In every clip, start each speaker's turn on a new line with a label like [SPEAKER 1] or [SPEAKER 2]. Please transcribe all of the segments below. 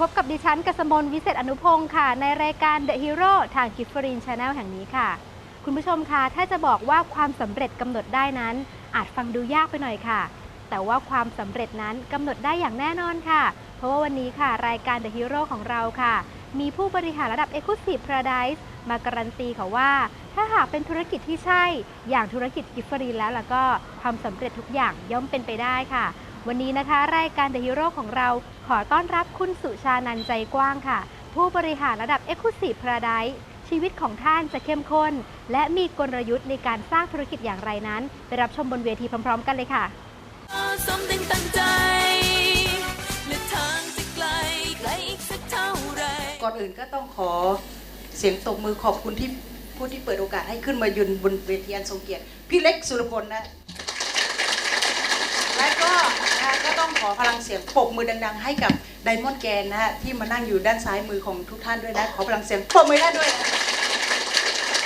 [SPEAKER 1] พบกับดิฉันกสมลวิเศษอนุพงศ์ค่ะ ในรายการ The Hero ทางกิฟฟรีนชาแนลแห่งนี้ค่ะ คุณผู้ชมคะถ้าจะบอกว่าความสำเร็จกำหนดได้นั้น อาจฟังดูยากไปหน่อยค่ะ แต่ว่าความสำเร็จนั้นกำหนดได้อย่างแน่นอนค่ะ เพราะว่าวันนี้ค่ะ รายการ The Hero ของเราค่ะ มีผู้บริหารระดับ Exclusive Paradise มาการันตีค่ะว่า ถ้าหากเป็นธุรกิจที่ใช่ อย่างธุรกิจกิฟฟรีนแล้วแล้วก็ความสำเร็จทุกอย่างย่อมเป็นไปได้ค่ะ วันนี้นะคะ รายการ The Hero ของเราขอต้อนรับคุณสุชานันท์ใจกว้างค่ะ ผู้บริหารระดับ Exclusive Paradise ชีวิตของท่านจะเข้มข้น และมีกลยุทธ์ในการสร้างธุรกิจอย่างไรนั้น ไปรับชมบนเวทีพร้อม ๆ กันเลยค่ะ
[SPEAKER 2] สมดังตั้งใจและทางจะไกลไกลอีกสักเท่าไหร
[SPEAKER 3] ก่อนอื่นก็ต้องขอเสียงตบมือขอบคุณที่ผู้ที่เปิดโอกาสให้ขึ้นมายืนบนเวทีอันทรงเกียรติพี่เล็กสุรพลนะ และก็นะก็ ต้องขอพลังเสียงปรบมือดัง ๆ ให้กับไดมอนด์แกนนะฮะที่มานั่งอยู่ด้านซ้ายมือของทุกท่านด้วยนะ ขอพลังเสียงปรบมือได้ด้วยนะ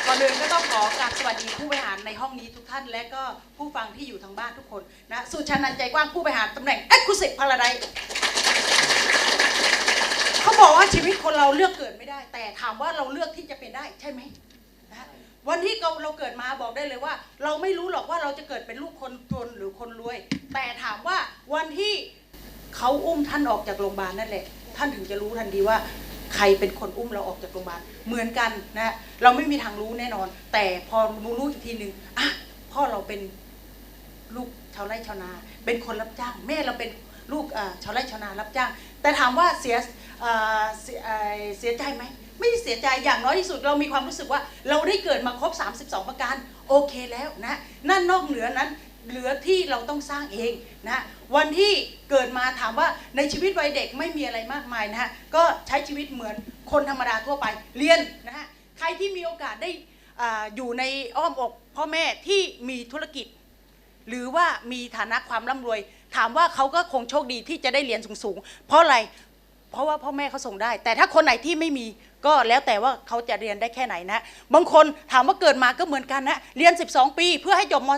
[SPEAKER 3] ก่อนอื่นก็ต้องขอกราบสวัสดีผู้บริหารในห้องนี้ทุกท่านและก็ผู้ฟังที่อยู่ทางบ้านทุกคนนะสุชานันท์ใจกว้างผู้บริหารตำแหน่ง Exclusive Paradise เขาบอกว่าชีวิตคนเราเลือกเกิดไม่ได้ แต่ถามว่าเราเลือกที่จะเป็นได้ใช่ไหม วันที่เราเราเกิดมาบอกได้เลยว่า เราไม่รู้หรอกว่าเราจะเกิดเป็นลูกคนจนหรือคนรวย แต่ถามว่าวันที่เขาอุ้มท่านออกจากโรงพยาบาลนั่นแหละ ท่านถึงจะรู้ทันทีว่าใครเป็นคนอุ้มเราออกจากโรงพยาบาลเหมือนกันนะเราไม่มีทางรู้แน่นอน แต่พอรู้อีกทีหนึ่งอะพ่อเราเป็นลูกชาวไร่ชาวนา เป็นคนรับจ้าง แม่เราเป็นลูกชาวไร่ชาวนารับจ้าง แต่ถามว่าเสียเสียใจไหม ไม่เสียใจอย่างน้อยที่สุดเรามีความรู้สึกว่า เราได้เกิดมาครบ 32 ประการโอเคแล้วนะนั่นนอกเหนือนั้นเหลือที่เราต้องสร้างเองนะวันที่เกิดมาถามว่าในชีวิตวัยเด็กไม่มีอะไรมากมายนะฮะก็ใช้ชีวิตเหมือนคนธรรมดาทั่วไปเรียนนะฮะใครที่มีโอกาสได้อ่าอยู่ในอ้อมอกพ่อแม่ที่มีธุรกิจ หรือว่ามีฐานะความร่ำรวย ถามว่าเขาก็คงโชคดีที่จะได้เรียนสูงๆ เพราะอะไรเพราะว่าพ่อแม่เขาส่งได้ แต่ถ้าคนไหนที่ไม่มี ก็แล้วแต่ว่าเขาจะเรียนได้แค่ไหนนะ บางคนถามว่าเกิดมาก็เหมือนกันนะ เรียน 12 ปี เพื่อให้จบม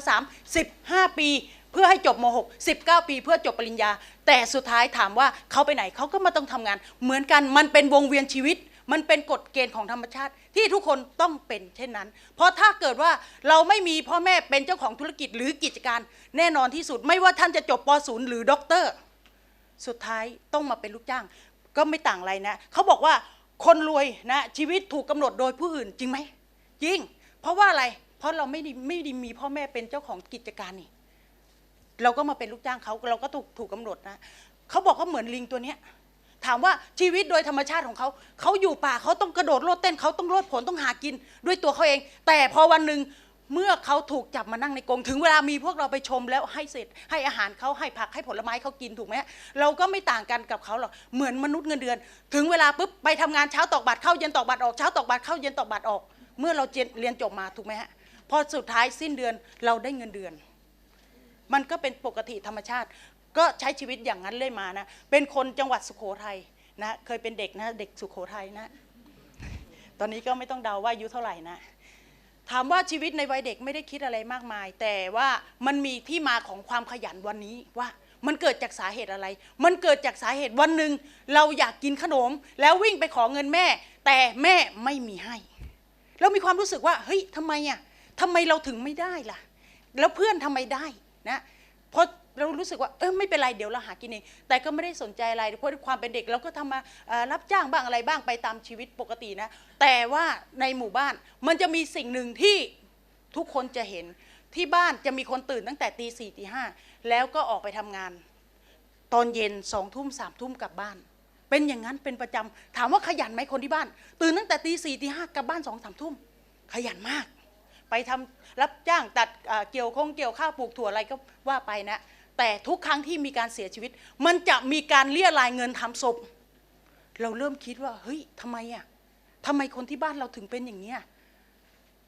[SPEAKER 3] 3 15 ปี เพื่อให้จบม 6 19 ปี เพื่อจบปริญญา แต่สุดท้ายถามว่าเขาไปไหนเขาก็มาต้องทำงาน เหมือนกันมันเป็นวงเวียนชีวิต มันเป็นกฎเกณฑ์ของธรรมชาติ ที่ทุกคนต้องเป็นเช่นนั้น เพราะถ้าเกิดว่าเราไม่มีพ่อแม่เป็นเจ้าของธุรกิจหรือกิจการ แน่นอนที่สุดไม่ว่าท่านจะจบป .0 หรือด็อกเตอร์สุดท้ายต้องมาเป็นลูกจ้าง ก็ไม่ต่างอะไรนะเขาบอกว่า คนรวยนะชีวิตถูกกำหนดโดยผู้อื่นจริงไหมจริง เพราะว่าอะไร เพราะเราไม่ได้ไม่ได้มีพ่อแม่เป็นเจ้าของกิจการนี่ เราก็มาเป็นลูกจ้างเขาเราก็ถูกถูกกำหนดนะเขาบอกว่าเหมือนลิงตัวเนี้ย ถามว่าชีวิตโดยธรรมชาติของเขาเขาอยู่ป่าเขาต้องกระโดดโลดเต้นเขาต้องโลดผลต้องหากินด้วยตัวเขาเอง แต่พอวันหนึ่ง เมื่อเขาถูกจับมานั่งในกรงถึงเวลามีพวกเราไปชมแล้วให้เสร็จให้อาหารเขาให้ผักให้ผลไม้เขากินถูกไหมเราก็ไม่ต่างกันกับเขาหรอกเหมือนมนุษย์เงินเดือน ถึงเวลาปุ๊บไปทำงานเช้าตอกบัตรเข้าเย็นตอกบัตรออกเช้าตอกบัตรเข้าเย็นตอกบัตรออก เมื่อเราเรียนเรียนจบมาถูกไหมฮะพอสุดท้ายสิ้นเดือนเราได้เงินเดือน มันก็เป็นปกติธรรมชาติ ก็ใช้ชีวิตอย่างนั้นเลยมานะเป็นคนจังหวัดสุโขทัยนะเคยเป็นเด็กนะเด็กสุโขทัยนะ ตอนนี้ก็ไม่ต้องเดาว่าอายุเท่าไหร่นะ ถามว่าชีวิตในวัยเด็กไม่ได้คิดอะไรมากมาย แต่ว่ามันมีที่มาของความขยันวันนี้ว่ามันเกิดจากสาเหตุอะไร มันเกิดจากสาเหตุวันหนึ่งเราอยากกินขนม แล้ววิ่งไปขอเงินแม่ แต่แม่ไม่มีให้ เรามีความรู้สึกว่าเฮ้ยทำไมอะทำไมเราถึงไม่ได้ล่ะ แล้วเพื่อนทำไมได้นะเพราะ เรารู้สึกว่าเออไม่เป็นไรเดี๋ยวเราหากินเองแต่ก็ไม่ได้สนใจอะไรเพราะความเป็นเด็กเราก็ทำมารับจ้างบ้างอะไรบ้างไปตามชีวิตปกตินะ แต่ว่าในหมู่บ้านมันจะมีสิ่งหนึ่งที่ทุกคนจะเห็นที่บ้านจะมีคนตื่นตั้งแต่ตีสี่ตีห้าแล้วก็ออกไปทำงาน ตอนเย็นสองทุ่มสามทุ่มกลับบ้าน เป็นอย่างนั้นเป็นประจำถามว่าขยันไหมคนที่บ้าน ตื่นตั้งแต่ตีสี่ตีห้ากลับบ้านสองสามทุ่มขยันมาก ไปทำรับจ้างตัดเอ่อเกี่ยวคงเกี่ยวข้าวปลูกถั่วอะไรก็ว่าไปนะ แต่ทุกครั้งที่มีการเสียชีวิต มันจะมีการเรียรายเงินทำศพ เราเริ่มคิดว่า เฮ้ยทำไมอะทำไมคนที่บ้านเราถึงเป็นอย่างเนี้ย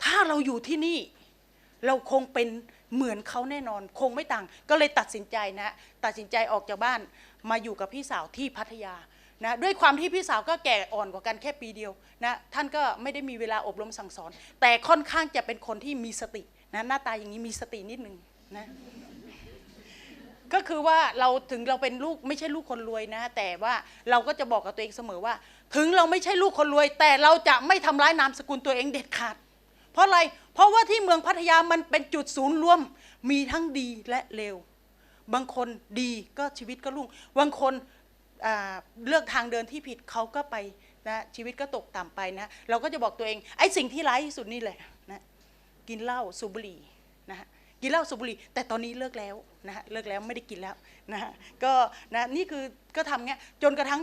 [SPEAKER 3] ถ้าเราอยู่ที่นี่ เราคงเป็นเหมือนเขาแน่นอน คงไม่ต่าง ก็เลยตัดสินใจนะ ตัดสินใจออกจากบ้านมาอยู่กับพี่สาวที่พัทยานะด้วยความที่พี่สาวก็แก่อ่อนกว่ากันแค่ปีเดียวนะท่านก็ไม่ได้มีเวลาอบรมสั่งสอน แต่ค่อนข้างจะเป็นคนที่มีสตินะหน้าตาอย่างนี้มีสตินิดนึงนะ ก็คือว่าเราถึงเราเป็นลูกไม่ใช่ลูกคนรวยนะ แต่ว่าเราก็จะบอกกับตัวเองเสมอว่า ถึงเราไม่ใช่ลูกคนรวย แต่เราจะไม่ทำร้ายนามสกุลตัวเองเด็ดขาด เพราะอะไรเพราะว่าที่เมืองพัทยามันเป็นจุดศูนย์รวมมีทั้งดีและเลวบางคนดีก็ชีวิตก็รุ่งบางคนเลือกทางเดินที่ผิดเขาก็ไปนะชีวิตก็ตกต่ำไปนะเราก็จะบอกตัวเองไอ้สิ่งที่ร้ายที่สุดนี่แหละนะกินเหล้าสูบบุหรี่นะฮะ กินเหล้าสูบบุหรี่แต่ตอนนี้เลิกแล้วนะฮะเลิกแล้วไม่ได้กินแล้วนะฮะก็นะนี่คือก็ทำเงี้ยจนกระทั่ง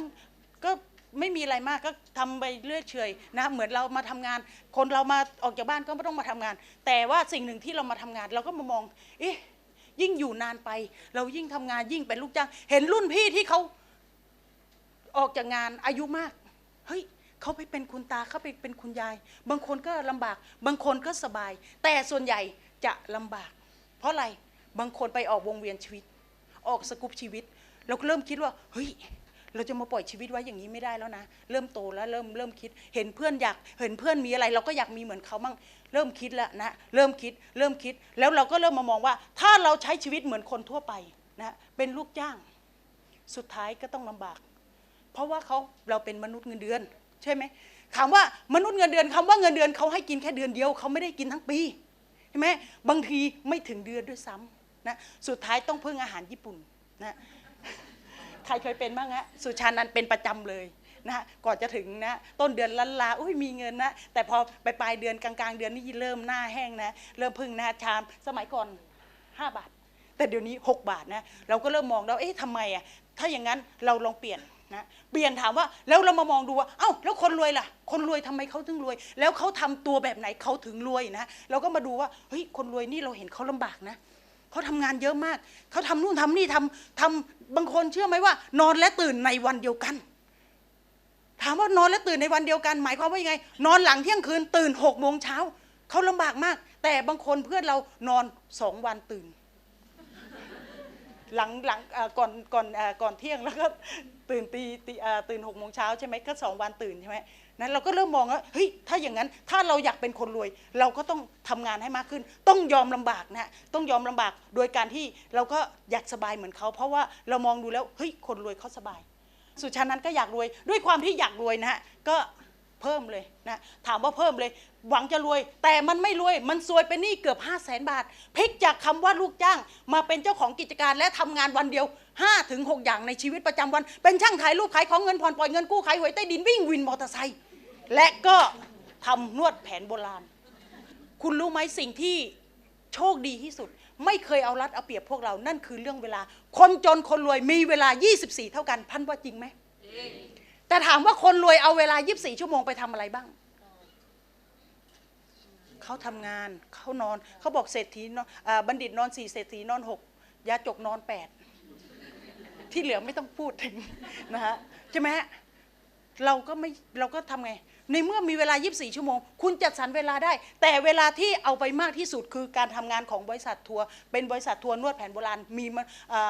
[SPEAKER 3] ก็ไม่มีอะไรมากก็ทำไปเรื่อยเฉยนะเหมือนเรามาทำงาน คนเรามาออกจากบ้านก็ไม่ต้องมาทำงาน แต่ว่าสิ่งหนึ่งที่เรามาทำงาน เราก็มามองเอ๊ะยิ่งอยู่นานไป เรายิ่งทำงานยิ่งเป็นลูกจ้าง เห็นรุ่นพี่ที่เขาออกจากงานอายุมากเฮ้ยเขาไปเป็นคุณตาเขาไปเป็นคุณยาย บางคนก็ลำบาก บางคนก็สบาย แต่ส่วนใหญ่จะลำบาก เพราะอะไรบางคนไปออกวงเวียนชีวิต ออกสกุปชีวิตเราก็เริ่มคิดว่าเฮ้ยเราจะมาปล่อยชีวิตไว้อย่างนี้ไม่ได้แล้วนะ เริ่มโตแล้วเริ่มเริ่มคิด เห็นเพื่อนอยากเห็นเพื่อนมีอะไร เราก็อยากมีเหมือนเขามั่งเริ่มคิดแล้วนะเริ่มคิดเริ่มคิดแล้วเราก็เริ่มมามองว่า ถ้าเราใช้ชีวิตเหมือนคนทั่วไปนะเป็นลูกจ้าง สุดท้ายก็ต้องลำบาก เพราะว่าเขาเราเป็นมนุษย์เงินเดือน ใช่ไหมถามว่ามนุษย์เงินเดือนคำว่าเงินเดือนเขาให้กินแค่เดือนเดียวเขาไม่ได้กินทั้งปี ใช่ไหมบางทีไม่ถึงเดือนด้วยซ้ำนะสุดท้ายต้องพึ่งอาหารญี่ปุ่นนะใครเคยเป็นบ้างฮะสุชานันเป็นประจำเลยนะฮะก่อนจะถึงนะต้นเดือนลันลาอุ้ยมีเงินนะแต่พอไปปลายเดือนกลางๆ เดือนนี่เริ่มหน้าแห้งนะเริ่มพึ่งหน้าชามสมัยก่อน 5 บาท แต่เดี๋ยวนี้ 6 บาทนะเราก็เริ่มมองแล้วเอ๊ะทำไมอะถ้าอย่างนั้นเราลองเปลี่ยน นะเปลี่ยนถามว่าแล้วเรามามองดูว่าเอ้าแล้วคนรวยล่ะ คนรวยทำไมเขาถึงรวย แล้วเขาทำตัวแบบไหนเขาถึงรวยนะเราก็มาดูว่าเฮ้ยคนรวยนี่เราเห็นเขาลำบากนะเขาทำงานเยอะมาก เขาทำนู่นทำนี่ทำทำบางคนเชื่อไหมว่า นอนและตื่นในวันเดียวกัน ถามว่านอนและตื่นในวันเดียวกัน หมายความว่ายังไง นอนหลังเที่ยงคืนตื่นหกโมงเช้าเขาลำบากมาก แต่บางคนเพื่อนเรานอนสองวันตื่น หลังหลังก่อนก่อนก่อนเที่ยงแล้วก็ตื่นตีตีตื่นหกโมงเช้าใช่ไหมก็สองวันตื่นใช่ไหมนั้นเราก็เริ่มมองว่าเฮ้ยถ้าอย่างนั้นถ้าเราอยากเป็นคนรวย เราก็ต้องทำงานให้มากขึ้น ต้องยอมลำบากนะฮะต้องยอมลำบากโดยการที่เราก็อยากสบายเหมือนเขา เพราะว่าเรามองดูแล้วเฮ้ยคนรวยเขาสบาย สุชานั้นก็อยากรวยด้วยความที่อยากรวยนะฮะก็ เพิ่มเลยนะถามว่าเพิ่มเลย หวังจะรวย แต่มันไม่รวยมันซวยเป็นหนี้เกือบ 5 0 0แสนบาทพลิกจากคำว่าลูกจ้าง มาเป็นเจ้าของกิจการและทำงานวันเดียว5ถึง6อย่างในชีวิตประจำวัน เป็นช่างถ่ายรูปขายของเงินผ่อนปล่อยเงินกู้ขายหวยใต้ดินวิ่งวินมอเตอร์ไซค์และก็ทำนวดแผนโบราณ คุณรู้ไหมสิ่งที่โชคดีที่สุด ไม่เคยเอารัดเอาเปรียบพวกเรานั่นคือเรื่องเวลา คนจนคนรวยมีเวลา 24 เท่ากันพันว่าจริงไหม แต่ถามว่าคนรวยเอาเวลา 24 ชั่วโมงไปทำอะไรบ้าง เขาทำงานเขานอน เขาบอกเศรษฐีนอนบัณฑิตนอนสี่เศรษฐีนอนหกยาจกนอนแปดที่เหลือไม่ต้องพูดถึงนะฮะใช่ไหมฮะเราก็ไม่เราก็ทำไง ในเมื่อมีเวลา 24 ชั่วโมง คุณจัดสรรเวลาได้ แต่เวลาที่เอาไปมากที่สุดคือการทำงานของบริษัททัวร์เป็นบริษัททัวร์นวดแผนโบราณมี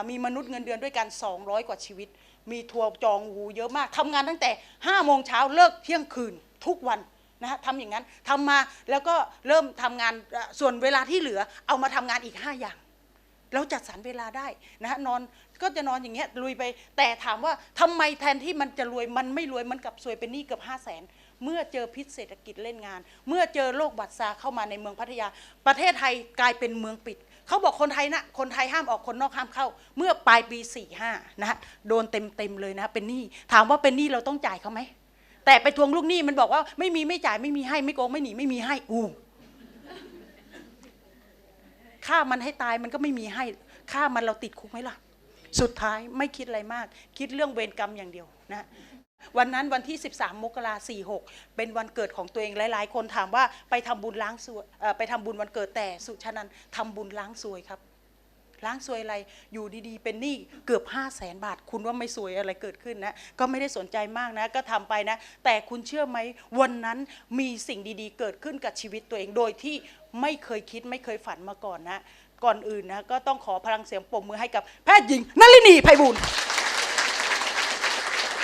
[SPEAKER 3] มีมนุษย์เงินเดือนด้วยกัน 200 กว่าชีวิต มีทัวร์จองหูเยอะมากทำงานตั้งแต่5โมงเช้าเลิกเที่ยงคืนทุกวันนะฮะทำอย่างนั้นทำมาแล้วก็เริ่มทำงานส่วนเวลาที่เหลือเอามาทำงานอีก 5 อย่าง เราจัดสรรเวลาได้นะฮะนอนก็จะนอนอย่างเงี้ยลุยไป แต่ถามว่าทำไมแทนที่มันจะรวยมันไม่รวยมันกลับซวยเป็นหนี้เกือบห้าแสนเมื่อเจอพิษเศรษฐกิจเล่นงาน เมื่อเจอโรคบัตรซาเข้ามาในเมืองพัทยา ประเทศไทยกลายเป็นเมืองปิด เขาบอกคนไทยนะคนไทยห้ามออกคนนอกห้ามเข้า เมื่อปลายปี4ี่ห้านะฮะโดนเต็มเต็มเลยนะเป็นหนี้ถามว่าเป็นหนี้เราต้องจ่ายเขาไหมแต่ไปทวงลูกหนี้มันบอกว่าไม่มีไม่จ่ายไม่มีให้ไม่โกงไม่หนีไม่มีให้อู้ฆ่ามันให้ตายมันก็ไม่มีให้ฆ่ามันเราติดคุกไหมล่ะ สุดท้ายไม่คิดอะไรมาก คิดเรื่องเวรกรรมอย่างเดียวนะ วันนั้นวันที่ 13 มกราสี่หกเป็นวันเกิดของตัวเองหลาย ๆ คนถามว่าไปทำบุญล้างสวยไปทำบุญวันเกิดแต่สุชานันทำบุญล้างสวยครับ ล้างซวยอะไรอยู่ดีๆ เป็นหนี้เกือบ 5 0 0แสนบาท คุณว่าไม่ซวยอะไรเกิดขึ้นนะก็ไม่ได้สนใจมากนะ ก็ทำไปนะ แต่คุณเชื่อไหมวันนั้นมีสิ่งดีๆ เกิดขึ้นกับชีวิตตัวเองโดยที่ไม่เคยคิดไม่เคยฝันมาก่อนนะ ก่อนอื่นนะก็ต้องขอพลังเสียงปรบมือให้กับแพทย์หญิงนลินีไพบูล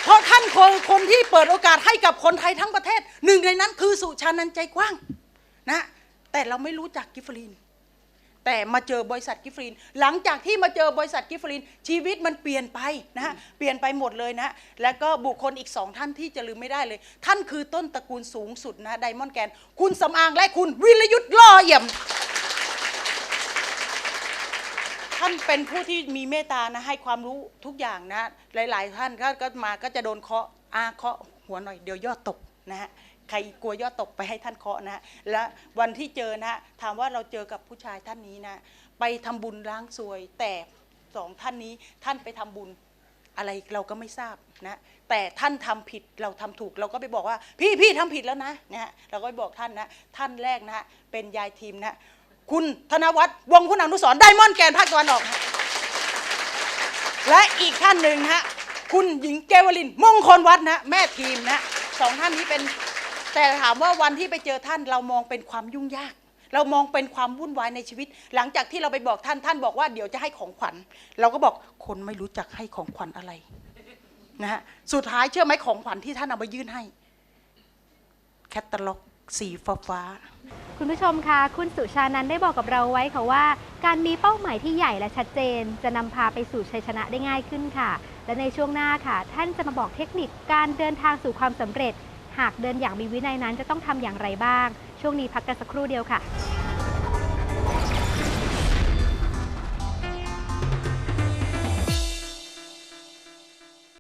[SPEAKER 3] เพราะท่านคนคนที่เปิดโอกาสให้กับคนไทยทั้งประเทศ หนึ่งในนั้นคือสุชานันใจกว้างนะแต่เราไม่รู้จักกิฟฟลีนแต่มาเจอบริษัทกิฟฟรีนหลังจากที่มาเจอบริษัทกิฟฟรีนชีวิตมันเปลี่ยนไปนะฮะเปลี่ยนไปหมดเลยนะแล้วก็บุคคลอีกสองท่านที่จะลืมไม่ได้เลย ท่านคือต้นตระกูลสูงสุดนะไดมอนด์แกน คุณสำอางและคุณวิรยุทธ์ล่อเอี่ยม ท่านเป็นผู้ที่มีเมตตานะให้ความรู้ทุกอย่างนะ หลาย ๆ ท่านก็ก็มาก็จะโดนเคาะอาเคาะหัวหน่อยเดี๋ยวยอดตกนะฮะใครกลัวยอดตกไปให้ท่านเคาะนะฮะและวันที่เจอนะฮะถามว่าเราเจอกับผู้ชายท่านนี้นะ ไปทำบุญล้างซวย แต่สองท่านนี้ท่านไปทำบุญอะไรเราก็ไม่ทราบนะแต่ท่านทำผิดเราทำถูกเราก็ไปบอกว่า พี่พี่ทำผิดแล้วนะนะฮะเราก็ไปบอกท่านนะ ท่านแรกนะฮะเป็นยายทีมนะ คุณธนวัฒน์วงคุณอนุสรณ์ไดมอนด์แกนภาคตะวันออก และอีกท่านหนึ่งฮะคุณหญิงเกวลินมงคลวัฒน์นะแม่ทีมนะสองท่านนี้เป็นแต่ถามว่าวันที่ไปเจอท่านเรามองเป็นความยุ่งยาก เรามองเป็นความวุ่นวายในชีวิต หลังจากที่เราไปบอกท่านท่านบอกว่าเดี๋ยวจะให้ของขวัญ เราก็บอกคนไม่รู้จักให้ของขวัญอะไรนะฮะสุดท้ายเชื่อไหมของขวัญที่ท่านเอาไปยื่นให้แคตตาล็อก สีฟ้าฟ้า
[SPEAKER 1] คุณผู้ชมคะคุณสุชานันได้บอกกับเราไว้ค่ะว่า การมีเป้าหมายที่ใหญ่และชัดเจน จะนำพาไปสู่ชัยชนะได้ง่ายขึ้นค่ะ และในช่วงหน้าค่ะ ท่านจะมาบอกเทคนิคการเดินทางสู่ความสำเร็จ หากเดินอย่างมีวินัยนั้นจะต้องทำอย่างไรบ้าง ช่วงนี้พักกันสักครู่เดียวค่ะ